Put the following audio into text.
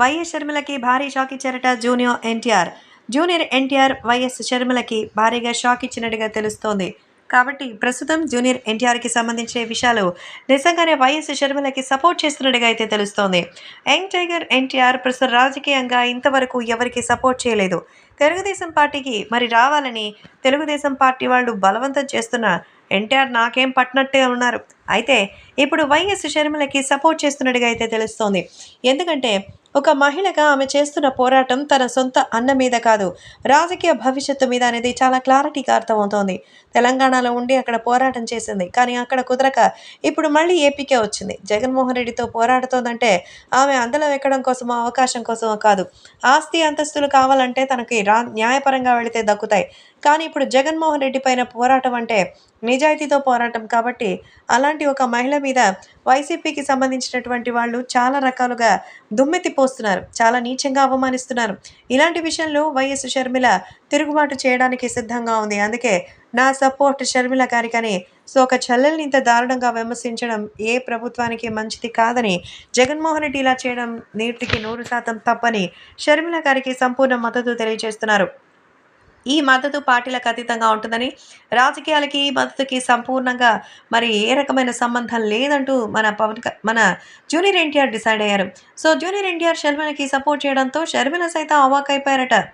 YS షర్మిలకి భారీ shock ఇచ్చారట junior NTR. Junior NTR YS షర్మిలకి భారీగా షాక్ ఇచ్చినట్టుగా తెలుస్తోంది. కాబట్టి ప్రస్తుతం జూనియర్ ఎన్టీఆర్కి సంబంధించిన విషయాలు నిజంగానే వైఎస్ షర్మిలకి సపోర్ట్ చేస్తున్నట్టుగా అయితే తెలుస్తోంది. యంగ్ టైగర్ ఎన్టీఆర్ ప్రస్తుతం రాజకీయంగా ఇంతవరకు ఎవరికి సపోర్ట్ చేయలేదు. తెలుగుదేశం పార్టీకి మరి రావాలని తెలుగుదేశం పార్టీ వాళ్ళు బలవంతం చేస్తున్న ఎన్టీఆర్ నాకేం పట్టినట్టే ఉన్నారు. అయితే ఇప్పుడు వైఎస్ షర్మిలకి సపోర్ట్ చేస్తున్నట్టుగా అయితే తెలుస్తోంది. ఎందుకంటే ఒక మహిళగా ఆమె చేస్తున్న పోరాటం తన సొంత అన్న మీద కాదు. రాజకీయ భవిష్యత్తు మీద అనేది చాలా క్లారిటీగా అర్థమవుతోంది. తెలంగాణలో ఉండి అక్కడ పోరాటం చేసింది. కానీ అక్కడ కుదరక ఇప్పుడు మళ్ళీ ఏపీకే వచ్చింది. జగన్మోహన్ రెడ్డితో పోరాడుతోందంటే ఆమె అందలం ఎక్కడం కోసమో అవకాశం కోసమో కాదు. ఆస్తి అంతస్తులు కావాలంటే తనకి రా న్యాయపరంగా వెళితే దక్కుతాయి. కానీ ఇప్పుడు జగన్మోహన్ రెడ్డి పైన పోరాటం అంటే నిజాయితీతో పోరాటం కాబట్టి అలాంటి ఒక మహిళ మీద వైసీపీకి సంబంధించినటువంటి వాళ్ళు చాలా రకాలుగా దుమ్మెత్తి పోస్తున్నారు. చాలా నీచంగా అవమానిస్తున్నారు. ఇలాంటి విషయంలో వైఎస్ షర్మిల తిరుగుబాటు చేయడానికి సిద్ధంగా ఉంది. అందుకే నా సపోర్ట్ షర్మిల గారికని సో ఒక చెల్లెల్ని ఇంత దారుణంగా విమర్శించడం ఏ ప్రభుత్వానికి మంచిది కాదని జగన్మోహన్ రెడ్డి ఇలా చేయడం నీటికి నూరు శాతం తప్పని షర్మిల గారికి సంపూర్ణ మద్దతు తెలియజేస్తున్నారు. ఈ మద్దతు పార్టీలకు అతీతంగా ఉంటుందని రాజకీయాలకి ఈ మద్దతుకి సంపూర్ణంగా మరి ఏ రకమైన సంబంధం లేదంటూ మన పవన్ క- మన జూనియర్ ఎన్టీఆర్ డిసైడ్ అయ్యారు. సో జూనియర్ ఎన్టీఆర్ షర్మిలకి సపోర్ట్ చేయడంతో షర్మిల సైతం అవాక్ అయిపోయారట.